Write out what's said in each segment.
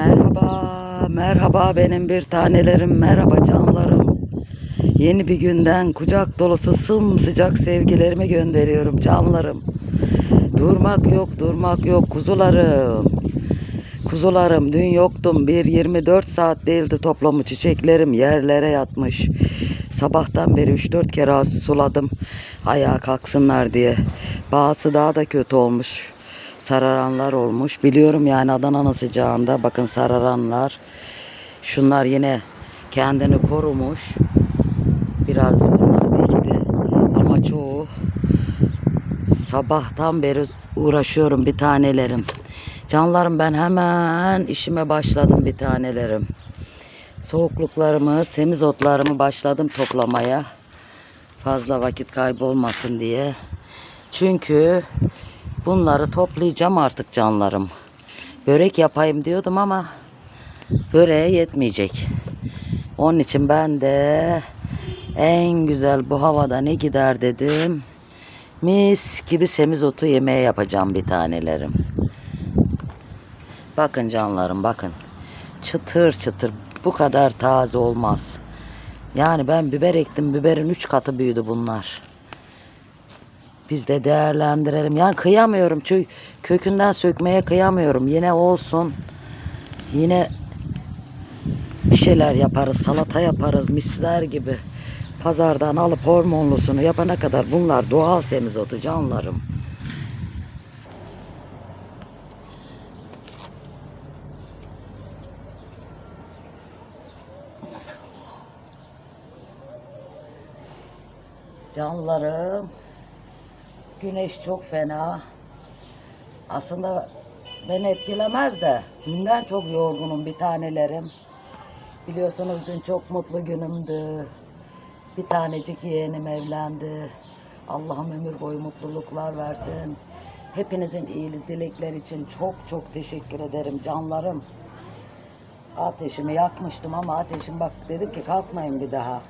Merhaba, merhaba benim bir tanelerim, merhaba canlarım. Yeni bir günden kucak dolusu sımsıcak sevgilerimi gönderiyorum canlarım. Durmak yok, durmak yok kuzularım. Kuzularım dün yoktum. Bir 24 saat değildi toplamı çiçeklerim yerlere yatmış. Sabahtan beri 3-4 kere suladım ayağa kalksınlar diye. Bazısı daha da kötü olmuş. Sararanlar olmuş. Biliyorum yani Adana'nın sıcağında bakın sararanlar. Şunlar yine kendini korumuş. Biraz bunlar dikti. Ama çoğu sabahtan beri uğraşıyorum bir tanelerim. Canlarım ben hemen işime başladım bir tanelerim. Soğukluklarımı, semizotlarımı başladım toplamaya. Fazla vakit kaybolmasın diye. Çünkü bunları toplayacağım artık canlarım. Börek yapayım diyordum ama böreğe yetmeyecek. Onun için ben de en güzel bu havada ne gider dedim. Mis gibi semizotu yemeğe yapacağım bir tanelerim. Bakın canlarım bakın. Çıtır çıtır bu kadar taze olmaz. Yani ben biber ektim. Biberin üç katı büyüdü bunlar. Biz de değerlendirelim. Yani kıyamıyorum. Çünkü kökünden sökmeye kıyamıyorum. Yine olsun. Yine bir şeyler yaparız. Salata yaparız. Misler gibi. Pazardan alıp hormonlusunu yapana kadar bunlar doğal semizotu canlarım. Canlarım. Güneş çok fena. Aslında beni etkilemez de dünden çok yorgunum bir tanelerim. Biliyorsunuz dün çok mutlu günümdü. Bir tanecik yeğenim evlendi. Allah'ım ömür boyu mutluluklar versin. Hepinizin iyi dilekler için çok çok teşekkür ederim canlarım. Ateşimi yakmıştım ama ateşim bak dedim ki kalkmayın bir daha.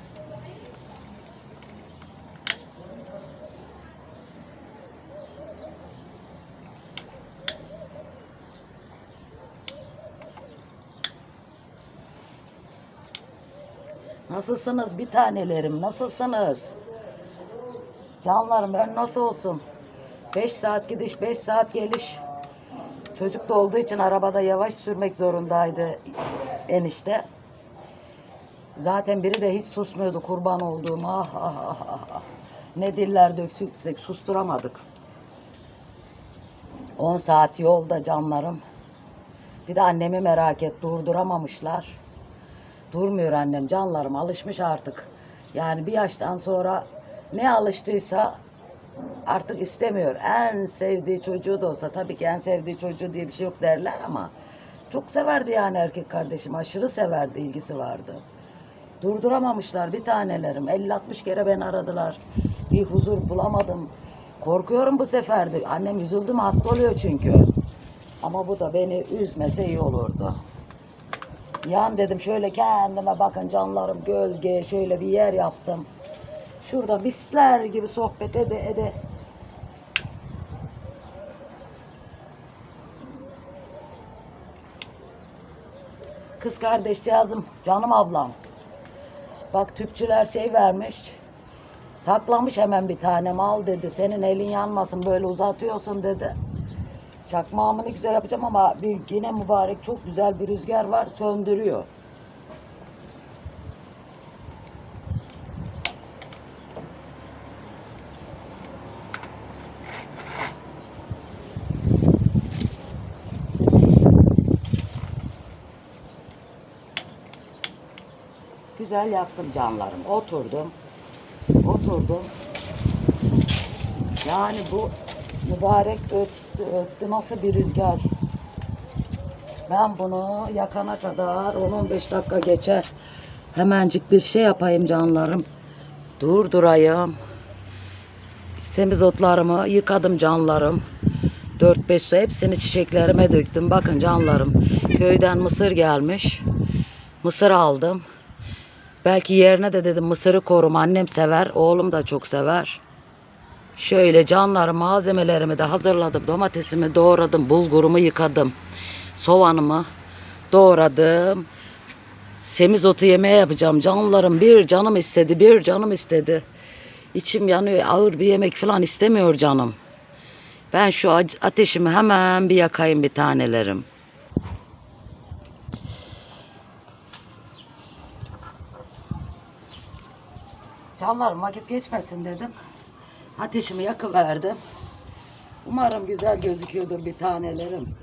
Nasılsınız bir tanelerim? Nasılsınız? Canlarım ben nasıl olsun? 5 saat gidiş 5 saat geliş. Çocuk da olduğu için arabada yavaş sürmek zorundaydı enişte. Zaten biri de hiç susmuyordu kurban olduğum. Ah ah ah ah. ah. Ne diller döksük susturamadık. 10 saat yolda canlarım. Bir de annemi merak et durduramamışlar. Durmuyor annem canlarım alışmış artık. Yani bir yaştan sonra ne alıştıysa artık istemiyor. En sevdiği çocuğu da olsa tabii ki en sevdiği çocuğu diye bir şey yok derler ama çok severdi yani erkek kardeşim. Aşırı severdi, ilgisi vardı. Durduramamışlar bir tanelerim. 50-60 kere beni aradılar. Bir huzur bulamadım. Korkuyorum bu sefer de. Annem üzüldü mü hasta oluyor çünkü. Ama bu da beni üzmese iyi olurdu. Yan dedim şöyle kendime bakın canlarım gölge şöyle bir yer yaptım. Şurada misler gibi sohbet ede ede. Kız kardeşcağızım, canım ablam. Bak tüpçüler şey vermiş. Saklamış hemen bir tanem al dedi. Senin elin yanmasın böyle uzatıyorsun dedi. Çakmağımı ne güzel yapacağım ama bir yine mübarek çok güzel bir rüzgar var söndürüyor. Güzel yaptım canlarım. Oturdum. Oturdum. Yani bu mübarek öttü, öttü nasıl bir rüzgar. Ben bunu yakana kadar 10-15 dakika geçer. Hemencik bir şey yapayım canlarım. Durdurayım. Semizotlarımı yıkadım canlarım. 4-5 su hepsini çiçeklerime döktüm. Bakın canlarım. Köyden mısır gelmiş. Mısır aldım. Belki yerine de dedim mısırı korum. Annem sever. Oğlum da çok sever. Şöyle canlarım malzemelerimi de hazırladım. Domatesimi doğradım. Bulgurumu yıkadım. Soğanımı doğradım. Semizotu yemeğe yapacağım. Canlarım bir canım istedi, bir canım istedi. İçim yanıyor. Ağır bir yemek falan istemiyor canım. Ben şu ateşimi hemen bir yakayım bir tanelerim. Canlarım vakit geçmesin dedim. Ateşimi yakıverdim. Umarım güzel gözüküyordur bir tanelerim.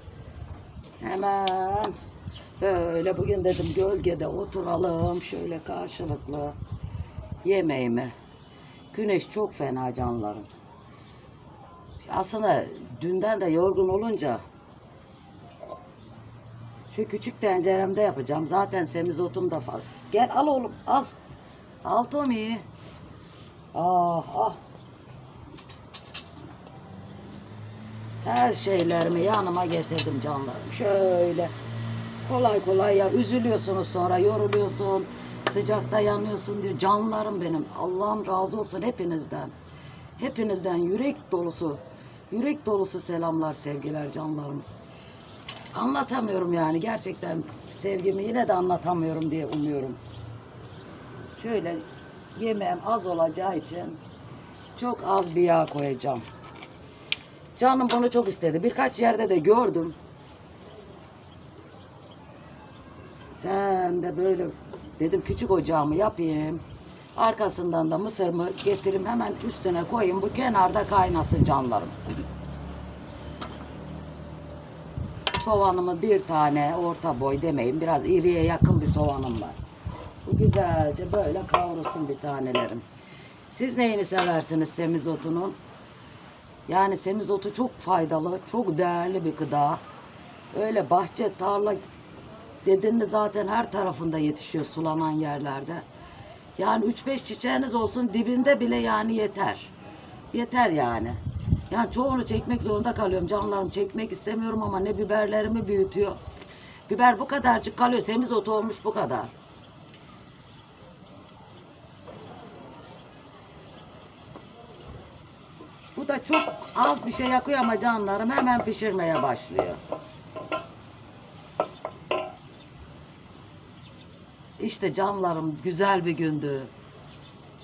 Hemen böyle bugün dedim gölgede oturalım şöyle karşılıklı yemeğimi. Güneş çok fena canlarım. Aslında dünden de yorgun olunca şu küçük tenceremde yapacağım. Zaten semizotum da fazla. Gel al oğlum al. Al Tommy. Ah ah. Her şeylerimi yanıma getirdim canlarım. Şöyle kolay kolay ya üzülüyorsunuz sonra yoruluyorsun. Sıcakta yanıyorsun diyor. Canlarım benim. Allah'ım razı olsun hepinizden. Hepinizden yürek dolusu, yürek dolusu selamlar, sevgiler canlarım. Anlatamıyorum yani gerçekten sevgimi yine de anlatamıyorum diye umuyorum. Şöyle yemeğim az olacağı için çok az bir yağ koyacağım. Canım bunu çok istedi. Birkaç yerde de gördüm. Sen de böyle dedim küçük ocağımı yapayım. Arkasından da mısırımı getireyim hemen üstüne koyayım. Bu kenarda kaynasın canlarım. Soğanımı bir tane orta boy demeyeyim. Biraz iriye yakın bir soğanım var. Bu güzelce böyle kavrulsun bir tanelerim. Siz neyini seversiniz semizotunun? Yani semizotu çok faydalı, çok değerli bir gıda. Öyle bahçe, tarla dediğinde zaten her tarafında yetişiyor sulanan yerlerde. Yani 3-5 çiçeğiniz olsun dibinde bile yani yeter. Yeter yani. Yani çoğunu çekmek zorunda kalıyorum. Canlarım çekmek istemiyorum ama ne biberlerimi büyütüyor. Biber bu kadarcık kalıyor. Semizotu olmuş bu kadar. Da çok az bir şey yakıyor ama canlarım hemen pişirmeye başlıyor. İşte canlarım güzel bir gündü.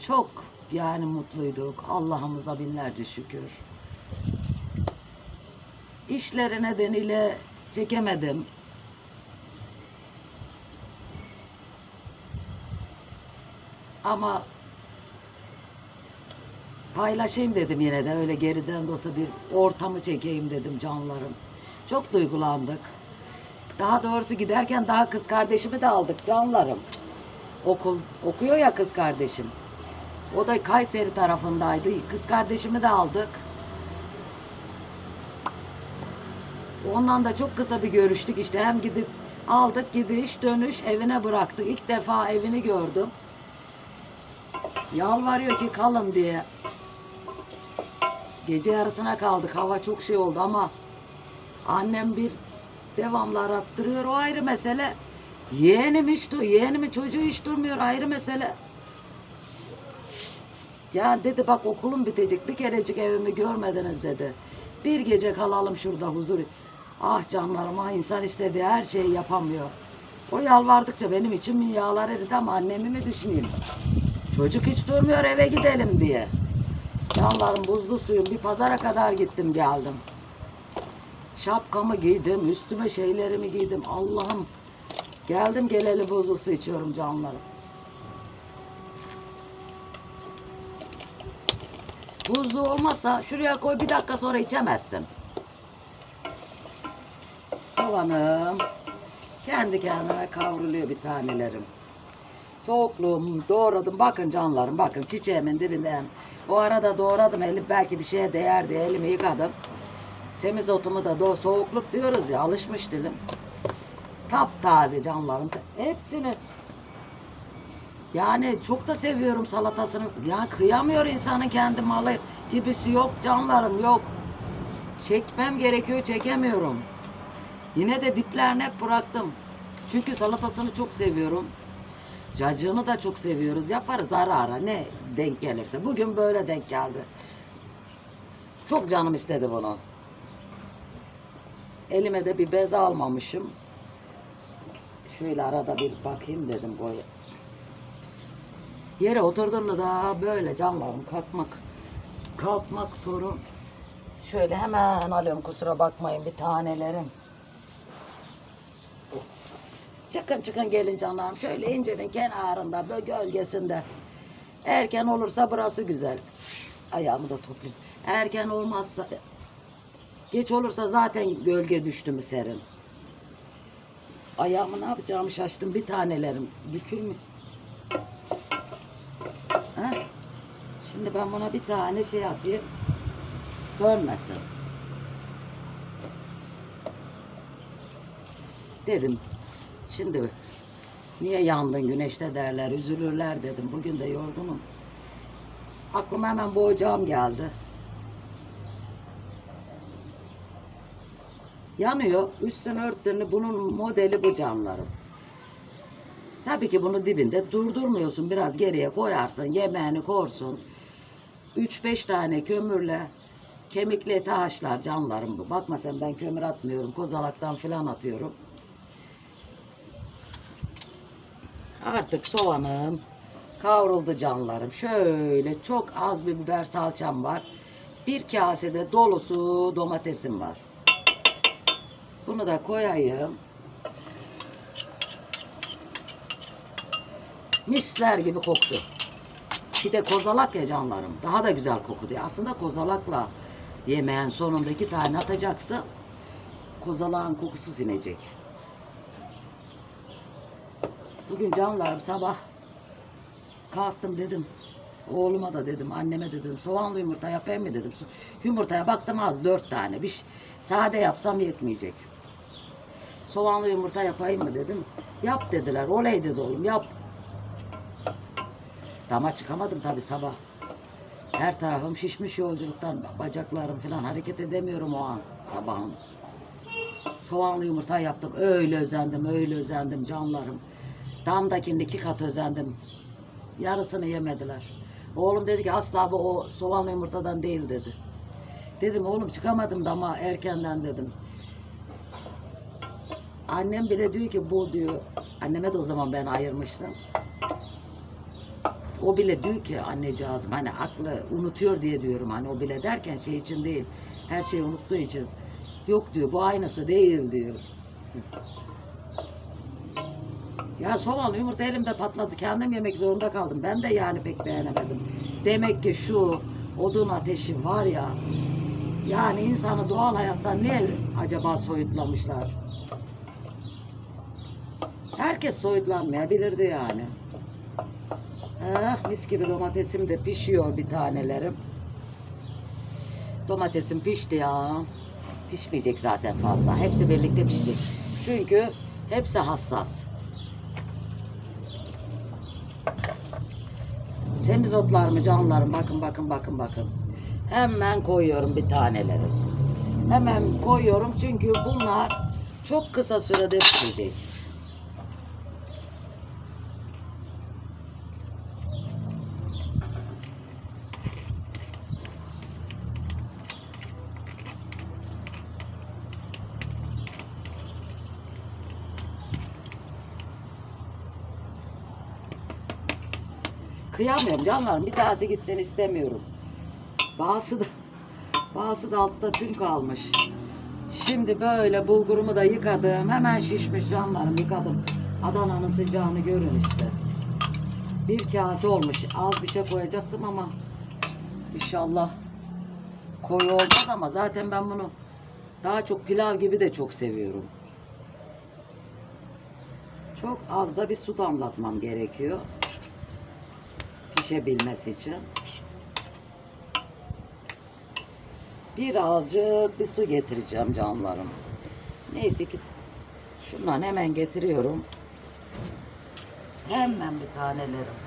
Çok yani mutluyduk. Allah'ımıza binlerce şükür. İşleri nedeniyle çekemedim. Ama paylaşayım dedim yine de öyle geriden de olsa bir ortamı çekeyim dedim canlarım. Çok duygulandık. Daha doğrusu giderken daha kız kardeşimi de aldık canlarım. Okul okuyor ya kız kardeşim. O da Kayseri tarafındaydı. Kız kardeşimi de aldık. Ondan da çok kısa bir görüştük işte. Hem gidip aldık gidiş dönüş evine bıraktık. İlk defa evini gördüm. Yalvarıyor ki kalın diye. Gece yarısına kaldık. Hava çok şey oldu ama annem bir devamlı arattırıyor. O ayrı mesele. Yeğenim hiç dur, yeğenimin çocuğu hiç durmuyor ayrı mesele. Ya dedi bak okulum bitecek bir kerecik evimi görmediniz dedi. Bir gece kalalım şurada huzur. Ah canlarım ah insan istediği her şeyi yapamıyor. O yalvardıkça benim içim yağlar eridi ama annemi mi düşüneyim? Çocuk hiç durmuyor eve gidelim diye. Canlarım buzlu suyum bir pazara kadar gittim geldim. Şapkamı giydim, üstüme şeylerimi giydim. Allah'ım geldim geleli buzlu su içiyorum canlarım. Buzlu olmazsa şuraya koy bir dakika sonra içemezsin. Soğanım kendi kendine kavruluyor bir tanelerim. Soğukluğum doğradım. Bakın canlarım bakın çiçeğimin dibinden. O arada doğradım elip belki bir şeye değer diye elimi yıkadım. Semizotumu da do soğukluk diyoruz ya alışmış dilim. Taptaze canlarım. Hepsini yani çok da seviyorum salatasını. Ya kıyamıyor insanın kendi malı gibisi yok canlarım yok. Çekmem gerekiyor çekemiyorum. Yine de diplerini hep bıraktım. Çünkü salatasını çok seviyorum. Cacığını da çok seviyoruz. Yaparız ara ara ne denk gelirse. Bugün böyle denk geldi. Çok canım istedi bunu. Elime de bir bez almamışım. Şöyle arada bir bakayım dedim boyu. Yere oturduğumda da böyle canlarım kalkmak kalkmak sorun. Şöyle hemen alıyorum kusura bakmayın bir tanelerim. Çıkın çıkın gelin canlarım. Şöyle incinin kenarında böyle gölgesinde. Erken olursa burası güzel. Ayağımı da toplayayım. Erken olmazsa geç olursa zaten gölge düştü mü serin. Ayağımı ne yapacağımı şaştım. Bir tanelerim. Bükül mü? Ha? Şimdi ben buna bir tane şey atayım. Sönmesin. Dedim. Şimdi niye yandın güneşte derler, üzülürler dedim. Bugün de yorgunum. Aklıma hemen bu ocağım geldi. Yanıyor. Üstünü örttüğünü bunun modeli bu camların. Tabii ki bunu dibinde durdurmuyorsun. Biraz geriye koyarsın. Yemeğini korsun. 3-5 tane kömürle kemikli eti haşlar canlarım bu. Bakma sen ben kömür atmıyorum. Kozalaktan filan atıyorum. Artık soğanım kavruldu canlarım. Şöyle çok az bir biber salçam var. Bir kasede dolusu domatesim var. Bunu da koyayım. Misler gibi koktu. Bir de kozalak ya canlarım. Daha da güzel kokuyor. Aslında kozalakla yemeğin sonunda iki tane atacaksın. Kozalağın kokusu sinecek. Bugün canlarım sabah kalktım dedim. Oğluma da dedim, anneme de dedim. Soğanlı yumurta yapayım mı dedim. Yumurtaya baktım az dört tane. Bir sade yapsam yetmeyecek. Soğanlı yumurta yapayım mı dedim. Yap dediler. Oley dedi oğlum yap. Dama çıkamadım tabi sabah. Her tarafım şişmiş yolculuktan. Bacaklarım falan hareket edemiyorum o an sabahın. Soğanlı yumurta yaptım. Öyle özendim, öyle özendim canlarım. Damdakinin iki kat özendim. Yarısını yemediler. Oğlum dedi ki asla bu o soğanlı yumurtadan değil dedi. Dedim oğlum çıkamadım dama erkenden dedim. Annem bile diyor ki bu diyor. Anneme de o zaman ben ayırmıştım. O bile diyor ki anneciğizim hani aklı unutuyor diye diyorum hani o bile derken şey için değil. Her şeyi unuttuğu için. Yok diyor bu aynısı değil diyor. Ya soğanlı yumurta elimde patladı. Kendim yemek zorunda kaldım. Ben de yani pek beğenemedim. Demek ki şu odun ateşi var ya yani insanı doğal hayattan niye acaba soyutlamışlar? Herkes soyutlanmayabilirdi yani. Ah, mis gibi domatesim de pişiyor bir tanelerim. Domatesim pişti ya. Pişmeyecek zaten fazla. Hepsi birlikte pişecek. Çünkü hepsi hassas. Semizotlarımı canlarım bakın bakın bakın bakın. Hemen koyuyorum bir taneleri. Hemen koyuyorum çünkü bunlar çok kısa sürede pişecek. Kıyamıyorum canlarım. Bir tanesi gitsin istemiyorum. Bazısı da bazısı da altta tüm kalmış. Şimdi böyle bulgurumu da yıkadım. Hemen şişmiş canlarım yıkadım. Adana'nın sıcağını görün işte. Bir kase olmuş. Az bir şey koyacaktım ama inşallah koyu olmaz ama zaten ben bunu daha çok pilav gibi de çok seviyorum. Çok az da bir su damlatmam gerekiyor pişebilmesi için. Birazcık bir su getireceğim canlarım. Neyse ki şundan hemen getiriyorum. Hemen bir tanelerim.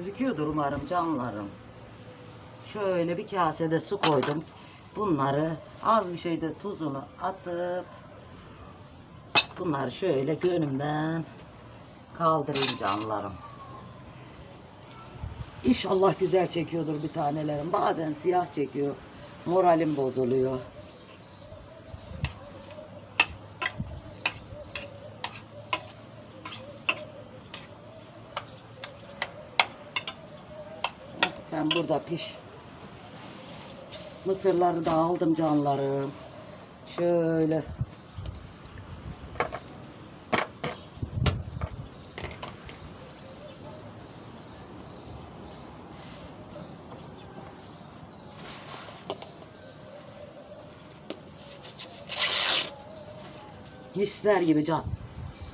Gözüküyordur umarım canlarım. Şöyle bir kasede su koydum. Bunları az bir şeyde tuzunu atıp Bunları şöyle gönlümden kaldırayım canlarım. İnşallah güzel çekiyordur bir tanelerim. Bazen siyah çekiyor. Moralim bozuluyor. Sen burada piş. Mısırları da aldım canlarım. Şöyle. Hisler gibi can.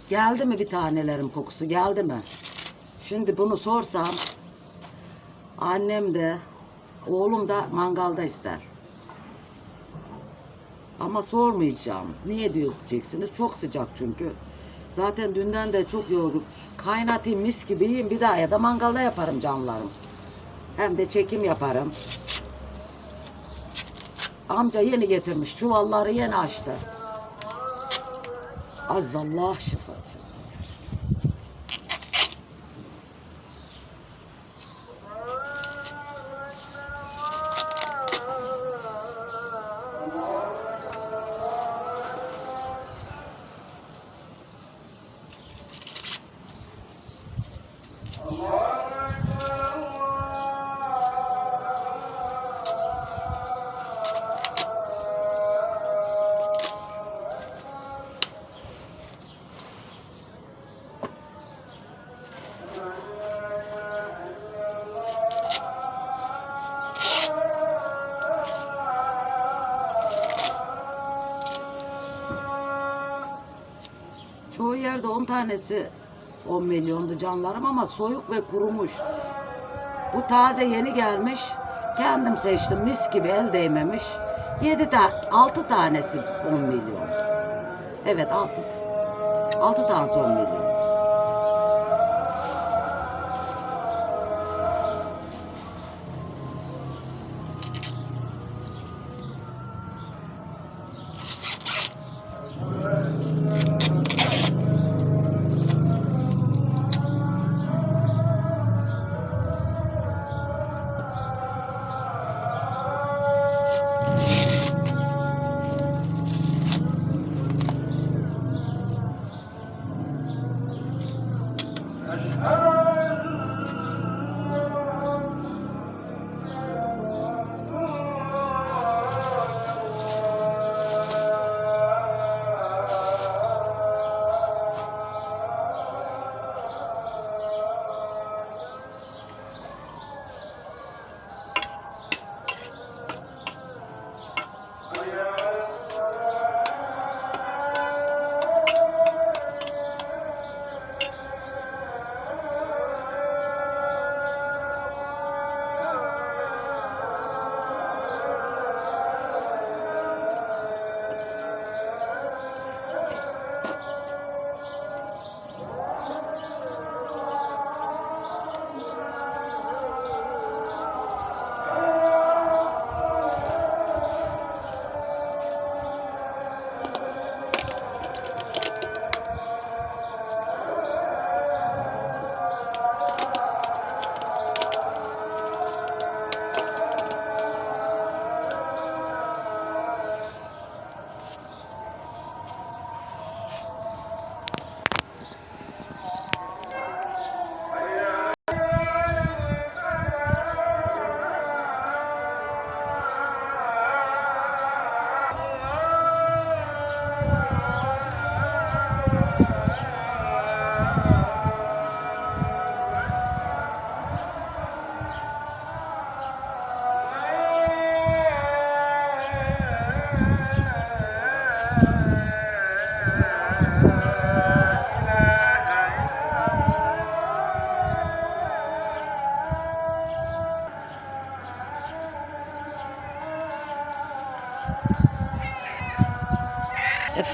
Geldi mi bir tanelerim kokusu geldi mi? Şimdi bunu sorsam annem de oğlum da mangalda ister. Ama sormayacağım. Niye diyeceksiniz? Çok sıcak çünkü. Zaten dünden de çok yorgun. Kaynatayım mis gibi yiyeyim. Bir daha ya da mangalda yaparım canlarım. Hem de çekim yaparım. Amca yeni getirmiş. Çuvalları yeni açtı. Azallah şifası. Çoğu yerde 10 tanesi 10 milyondu canlarım ama soyuk ve kurumuş. Bu taze yeni gelmiş. Kendim seçtim mis gibi el değmemiş. 7 ta 6 tanesi 10 milyon. Evet 6 6 tanesi 10 milyon.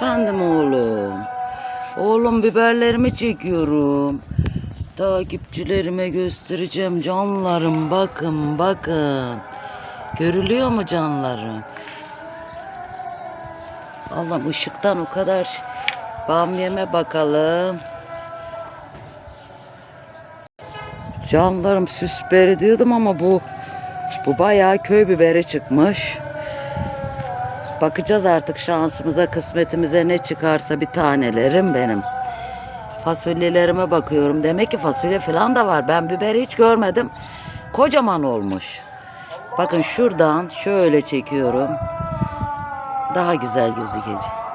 Efendim oğlum. Oğlum biberlerimi çekiyorum. Takipçilerime göstereceğim canlarım. Bakın bakın. Görülüyor mu canlarım? Allah'ım ışıktan o kadar Bamyeme bakalım. Canlarım süs biberi diyordum ama bu bu bayağı köy biberi çıkmış. Bakacağız artık şansımıza, kısmetimize ne çıkarsa bir tanelerim benim. Fasulyelerime bakıyorum. Demek ki fasulye falan da var. Ben biberi hiç görmedim. Kocaman olmuş. Bakın şuradan şöyle çekiyorum. Daha güzel gözükecek.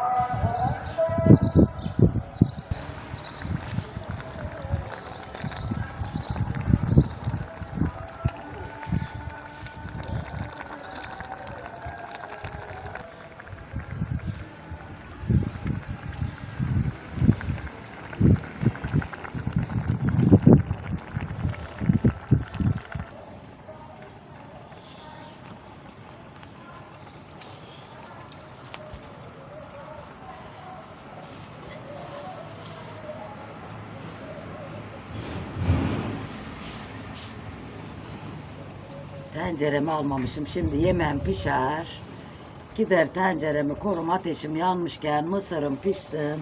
Tenceremi almamışım. Şimdi yemeğim pişer. Gider tenceremi korum ateşim yanmışken mısırım pişsin.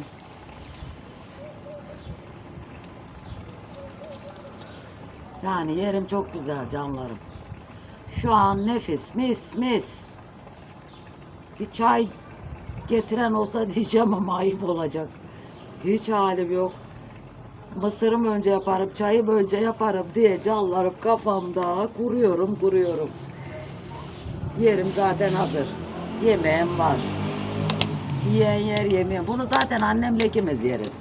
Yani yerim çok güzel canlarım. Şu an nefis mis mis. Bir çay getiren olsa diyeceğim ama ayıp olacak. Hiç halim yok. Mısırım önce yaparım, çayı önce yaparım diye canlarım kafamda kuruyorum, kuruyorum. Yerim zaten hazır. Yemeğim var. Yiyen yer yemeğim. Bunu zaten annemle ikimiz yeriz.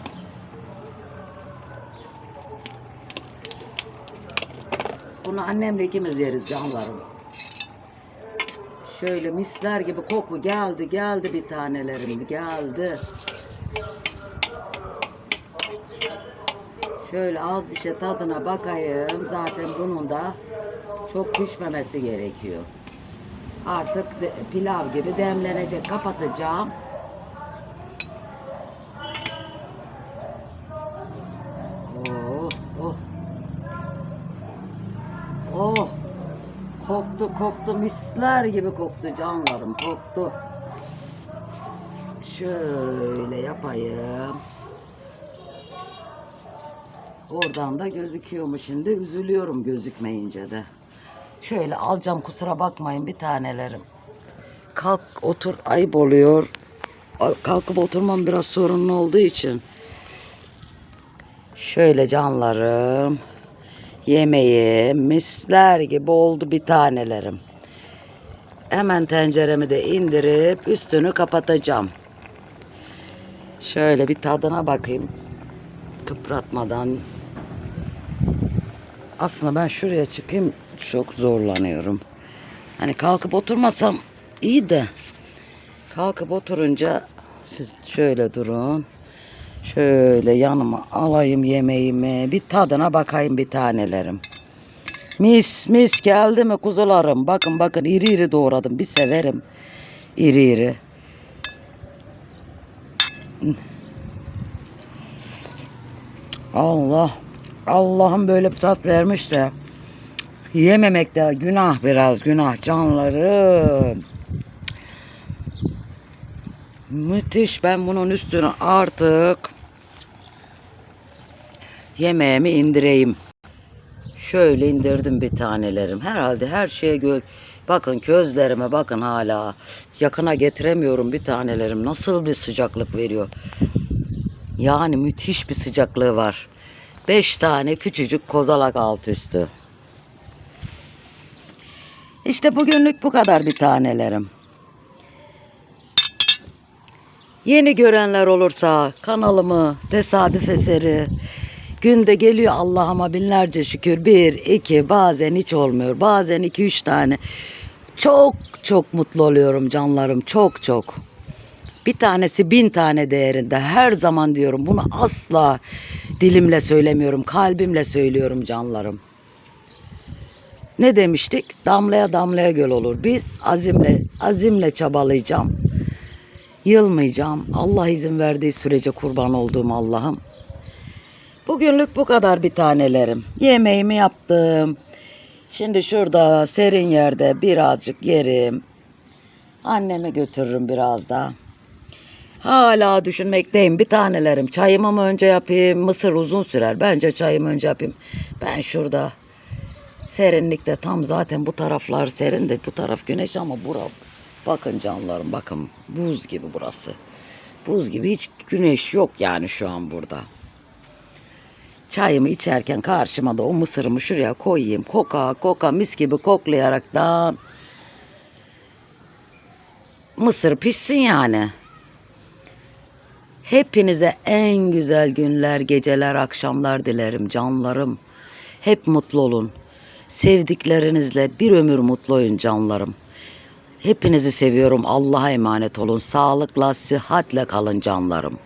Bunu annemle ikimiz yeriz canlarım. Şöyle misler gibi koku geldi, geldi bir tanelerim, geldi. Şöyle az bir şey tadına bakayım. Zaten bunun da çok pişmemesi gerekiyor. Artık pilav gibi demlenecek. Kapatacağım. Oh, oh. Oh. Koktu koktu misler gibi koktu canlarım koktu. Şöyle yapayım. Oradan da gözüküyor mu şimdi? Üzülüyorum gözükmeyince de. Şöyle alacağım kusura bakmayın bir tanelerim. Kalk otur ayıp oluyor. Kalkıp oturmam biraz sorunlu olduğu için. Şöyle canlarım. Yemeği misler gibi oldu bir tanelerim. Hemen tenceremi de indirip üstünü kapatacağım. Şöyle bir tadına bakayım. Kıpratmadan. Aslında ben şuraya çıkayım çok zorlanıyorum. Hani kalkıp oturmasam iyi de kalkıp oturunca siz şöyle durun. Şöyle yanıma alayım yemeğimi. Bir tadına bakayım bir tanelerim. Mis mis geldi mi kuzularım? Bakın bakın iri iri doğradım. Bir severim. İri iri. Allah. Allah'ım böyle bir tat vermiş de yememek de günah biraz günah canlarım. Müthiş ben bunun üstüne artık yemeğimi indireyim. Şöyle indirdim bir tanelerim. Herhalde her şeye gö bakın közlerime bakın hala. Yakına getiremiyorum bir tanelerim. Nasıl bir sıcaklık veriyor. Yani müthiş bir sıcaklığı var. Beş tane küçücük kozalak alt üstü. İşte bugünlük bu kadar bir tanelerim. Yeni görenler olursa kanalımı tesadüf eseri günde geliyor Allah'ıma binlerce şükür bir iki bazen hiç olmuyor bazen iki üç tane çok çok mutlu oluyorum canlarım çok çok bir tanesi bin tane değerinde her zaman diyorum bunu asla dilimle söylemiyorum kalbimle söylüyorum canlarım ne demiştik damlaya damlaya göl olur biz azimle azimle çabalayacağım Yılmayacağım. Allah izin verdiği sürece kurban olduğum Allah'ım. Bugünlük bu kadar bir tanelerim. Yemeğimi yaptım. Şimdi şurada serin yerde birazcık yerim. Anneme götürürüm biraz da. Hala düşünmekteyim bir tanelerim. Çayımı mı önce yapayım? Mısır uzun sürer. Bence çayımı önce yapayım. Ben şurada serinlikte tam zaten bu taraflar serindir. Bu taraf güneş ama bura bakın canlarım bakın buz gibi burası. Buz gibi hiç güneş yok yani şu an burada. Çayımı içerken karşıma da o mısırımı şuraya koyayım. Koka koka mis gibi koklayaraktan mısır pişsin yani. Hepinize en güzel günler, geceler, akşamlar dilerim canlarım. Hep mutlu olun. Sevdiklerinizle bir ömür mutlu olun canlarım. Hepinizi seviyorum. Allah'a emanet olun. Sağlıkla, sıhhatle kalın canlarım.